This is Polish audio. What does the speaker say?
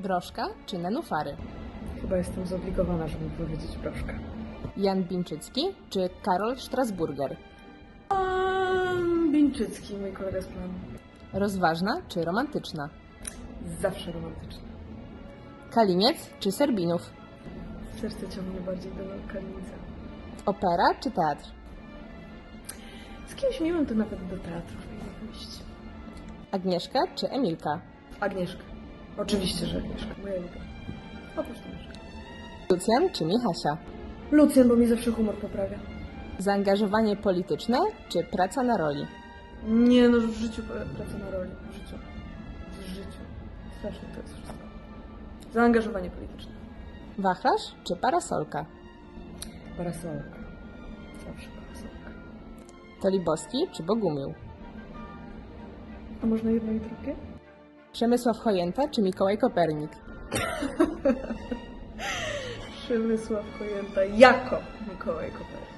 Broszka czy nenufary? Chyba jestem zobligowana, żeby powiedzieć proszkę. Jan Binczycki czy Karol Strasburger? Um, Bińczycki, mój kolega z planu. Rozważna czy romantyczna? Zawsze romantyczny. Kaliniec czy Serbinów? Serce ciągnie bardziej do Kalinica. Opera czy teatr? Z kimś miłym to nawet do teatru pójść. Agnieszka czy Emilka? Agnieszka. Oczywiście, że Agnieszka. Moja. Po prostu Agnieszka. Lucjan czy Michasia? Lucjan, bo mi zawsze humor poprawia. Zaangażowanie polityczne czy praca na roli? Nie no, w życiu pra- praca na roli. W życiu. W życiu. Strasznie to jest wszystko. Zaangażowanie polityczne. Wachlarz czy parasolka? Parasolka. Zawsze parasolka. Tolibowski czy Bogumił? A można jedno i drugie? Przemysław Chojęta czy Mikołaj Kopernik? Przemysław Kojęta jako Mikołaj Kopernik.